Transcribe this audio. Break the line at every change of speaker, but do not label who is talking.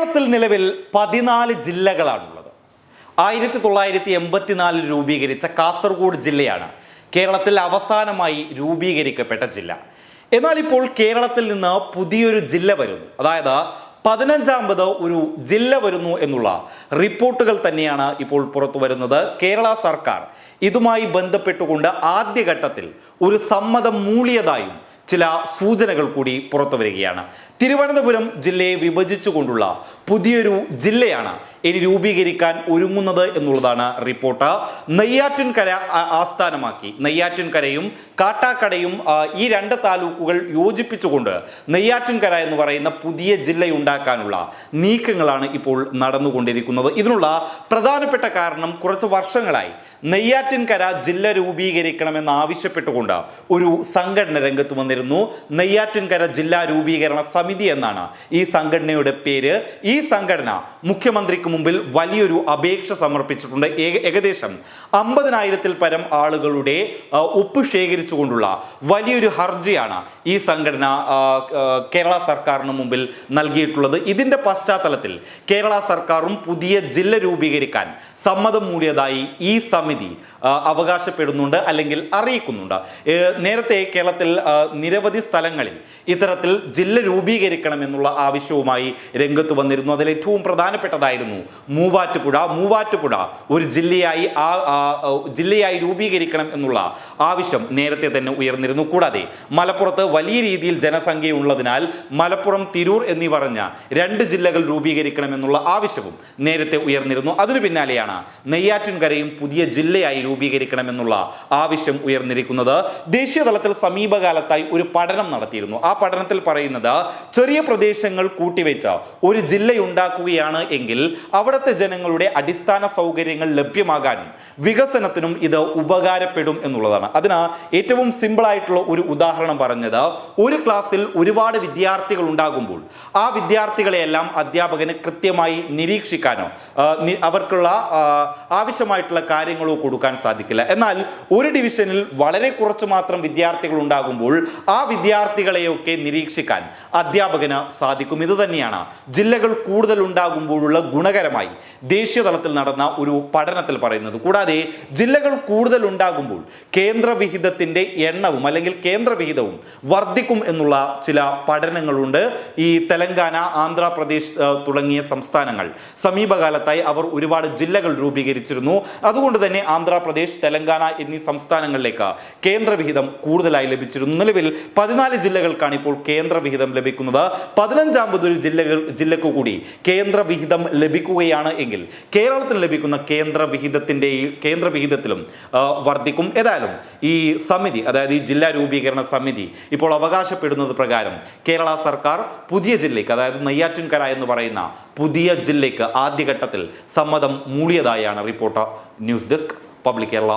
കേരളത്തിൽ നിലവിൽ പതിനാല് ജില്ലകളാണുള്ളത്. ആയിരത്തി തൊള്ളായിരത്തി എൺപത്തിനാലിൽ രൂപീകരിച്ച കാസർഗോഡ് ജില്ലയാണ് കേരളത്തിൽ അവസാനമായി രൂപീകരിക്കപ്പെട്ട ജില്ല. എന്നാൽ ഇപ്പോൾ കേരളത്തിൽ നിന്ന് പുതിയൊരു ജില്ല വരുന്നു. അതായത് പതിനഞ്ചാമത് ഒരു ജില്ല വരുന്നു എന്നുള്ള റിപ്പോർട്ടുകൾ തന്നെയാണ് ഇപ്പോൾ പുറത്തു വരുന്നത് കേരള സർക്കാർ. ഇതുമായി ബന്ധപ്പെട്ടുകൊണ്ട് ആദ്യഘട്ടത്തിൽ ഒരു സമ്മതം മൂളിയതായും ചില സൂചനകൾ കൂടി പുറത്തു വരികയാണ് തിരുവനന്തപുരം ജില്ലയെ വിഭജിച്ചുകൊണ്ടുള്ള പുതിയൊരു ജില്ലയാണ് ഇനി രൂപീകരിക്കാൻ ഒരുങ്ങുന്നത് എന്നുള്ളതാണ് റിപ്പോർട്ട്. നെയ്യാറ്റിൻകര ആസ്ഥാനമാക്കി. നെയ്യാറ്റിൻകരയും കാട്ടാക്കടയും ഈ രണ്ട് താലൂക്കുകൾ യോജിപ്പിച്ചുകൊണ്ട് നെയ്യാറ്റിൻകര എന്ന് പറയുന്ന പുതിയ ജില്ലയുണ്ടാക്കാനുള്ള നീക്കങ്ങളാണ് ഇപ്പോൾ നടന്നുകൊണ്ടിരിക്കുന്നത്. ഇതിനുള്ള പ്രധാനപ്പെട്ട കാരണം കുറച്ച് വർഷങ്ങളായി നെയ്യാറ്റിൻകര ജില്ല രൂപീകരിക്കണമെന്ന് ആവശ്യപ്പെട്ടുകൊണ്ട് ഒരു സംഘടന രംഗത്ത് വന്നിരുന്നു. നെയ്യാറ്റിൻകര ജില്ലാ രൂപീകരണ സമിതി എന്നാണ് ഈ സംഘടനയുടെ പേര്. ഈ സംഘടന മുഖ്യമന്ത്രിക്ക് മുമ്പിൽ വലിയൊരു അപേക്ഷ സമർപ്പിച്ചിട്ടുണ്ട്. ഏക- ഏകദേശം അമ്പതിനായിരത്തിൽ പരം ആളുകളുടെ ഒപ്പ് ശേഖരിച്ചുകൊണ്ടുള്ള വലിയൊരു ഹർജിയാണ് ഈ സംഘടന കേരള സർക്കാരിന് മുമ്പിൽ നൽകിയിട്ടുള്ളത്. ഇതിന്റെ പശ്ചാത്തലത്തിൽ കേരള സർക്കാരും പുതിയ ജില്ല രൂപീകരിക്കാൻ സമ്മതം മൂടിയതായി ഈ സമിതി അവകാശപ്പെടുന്നുണ്ട് അല്ലെങ്കിൽ അറിയിക്കുന്നുണ്ട്. നേരത്തെ കേരളത്തിൽ നിരവധി സ്ഥലങ്ങളിൽ ഇത്തരത്തിൽ ജില്ല രൂപീകരിക്കണമെന്നുള്ള ആവശ്യവുമായി രംഗത്ത് വന്നിരുന്നു. അതിൽ ഏറ്റവും പ്രധാനപ്പെട്ടതായിരുന്നു മൂവാറ്റുപുഴ മൂവാറ്റുപുഴ ഒരു ജില്ലയായി ആ, ജില്ലയായി രൂപീകരിക്കണം എന്നുള്ള ആവശ്യം നേരത്തെ തന്നെ ഉയർന്നിരുന്നു. കൂടാതെ മലപ്പുറത്ത് വലിയ രീതിയിൽ ജനസംഖ്യയുള്ളതിനാൽ മലപ്പുറം തിരൂർ എന്നീ പറഞ്ഞ രണ്ട് ജില്ലകൾ രൂപീകരിക്കണം എന്നുള്ള ആവശ്യവും നേരത്തെ ഉയർന്നിരുന്നു. അതിനു പിന്നാലെയാണ് നെയ്യാറ്റിൻകരയും പുതിയ ജില്ലയായി രൂപീകരിക്കണമെന്നുള്ള ആവശ്യം ഉയർന്നിരിക്കുന്നത്. ദേശീയ തലത്തിൽ സമീപകാലത്തായി ഒരു പഠനം നടത്തിയിരുന്നു. ആ പഠനത്തിൽ പറയുന്നത് ചെറിയ പ്രദേശങ്ങൾ കൂട്ടിവെച്ച ഒരു ജില്ലയുണ്ടാക്കുകയാണ് എങ്കിൽ അവിടുത്തെ ജനങ്ങളുടെ അടിസ്ഥാന സൗകര്യങ്ങൾ ലഭ്യമാകാനും വികസനത്തിനും ഇത് ഉപകാരപ്പെടും എന്നുള്ളതാണ്. അതിന് ഏറ്റവും സിമ്പിൾ ആയിട്ടുള്ള ഒരു ഉദാഹരണം പറഞ്ഞത് ഒരു ക്ലാസ്സിൽ ഒരുപാട് വിദ്യാർത്ഥികൾ ഉണ്ടാകുമ്പോൾ ആ വിദ്യാർത്ഥികളെയെല്ലാം അധ്യാപകന് കൃത്യമായി നിരീക്ഷിക്കാനോ അവർക്കുള്ള ആവശ്യമായിട്ടുള്ള കാര്യങ്ങളോ കൊടുക്കാൻ സാധിക്കില്ല. എന്നാൽ ഒരു ഡിവിഷനിൽ വളരെ കുറച്ച് മാത്രം വിദ്യാർത്ഥികൾ ഉണ്ടാകുമ്പോൾ ആ വിദ്യാർത്ഥികളെയൊക്കെ നിരീക്ഷിക്കാൻ അധ്യാപകന് സാധിക്കും. ഇത് തന്നെയാണ് ജില്ലകൾ കൂടുതൽ ഉണ്ടാകുമ്പോഴുള്ള ഗുണകരമായി ദേശീയ തലത്തിൽ നടന്ന ഒരു പഠനത്തിൽ പറയുന്നത്. കൂടാതെ ജില്ലകൾ കൂടുതൽ ഉണ്ടാകുമ്പോൾ കേന്ദ്രവിഹിതത്തിന്റെ എണ്ണവും അല്ലെങ്കിൽ കേന്ദ്രവിഹിതവും വർദ്ധിക്കും എന്നുള്ള ചില പഠനങ്ങളുണ്ട്. ഈ തെലങ്കാന ആന്ധ്രാപ്രദേശ് തുടങ്ങിയ സംസ്ഥാനങ്ങൾ സമീപകാലത്തായി അവർ ഒരുപാട് ജില്ലകൾ രൂപീകരിച്ചിരുന്നു. അതുകൊണ്ട് തന്നെ ആന്ധ്രാപ്രദേശ് തെലങ്കാന എന്നീ സംസ്ഥാനങ്ങളിലേക്ക് കേന്ദ്രവിഹിതം കൂടുതലായി ലഭിച്ചിരുന്നു. നിലവിൽ പതിനാല് ജില്ലകൾക്കാണ് ഇപ്പോൾ കേന്ദ്രവിഹിതം ലഭിക്കുന്നത്. പതിനഞ്ചാമതൊരു ജില്ലകൾ ജില്ലക്ക് കൂടി കേന്ദ്ര വിഹിതം ലഭിക്കുകയാണ് എങ്കിൽ കേരളത്തിന് ലഭിക്കുന്ന കേന്ദ്ര വിഹിതത്തിന്റെ കേന്ദ്ര വിഹിതത്തിലും വർദ്ധിക്കും. ഏതായാലും ഈ സമിതി അതായത് ഈ ജില്ലാ രൂപീകരണ സമിതി ഇപ്പോൾ അവകാശപ്പെടുന്നത് പ്രകാരം കേരള സർക്കാർ പുതിയ ജില്ലയ്ക്ക് അതായത് നെയ്യാറ്റിൻകര എന്ന് പറയുന്ന പുതിയ ജില്ലയ്ക്ക് ആദ്യഘട്ടത്തിൽ സമ്മതം മൂളിയതായാണ് report news desk public Kerala.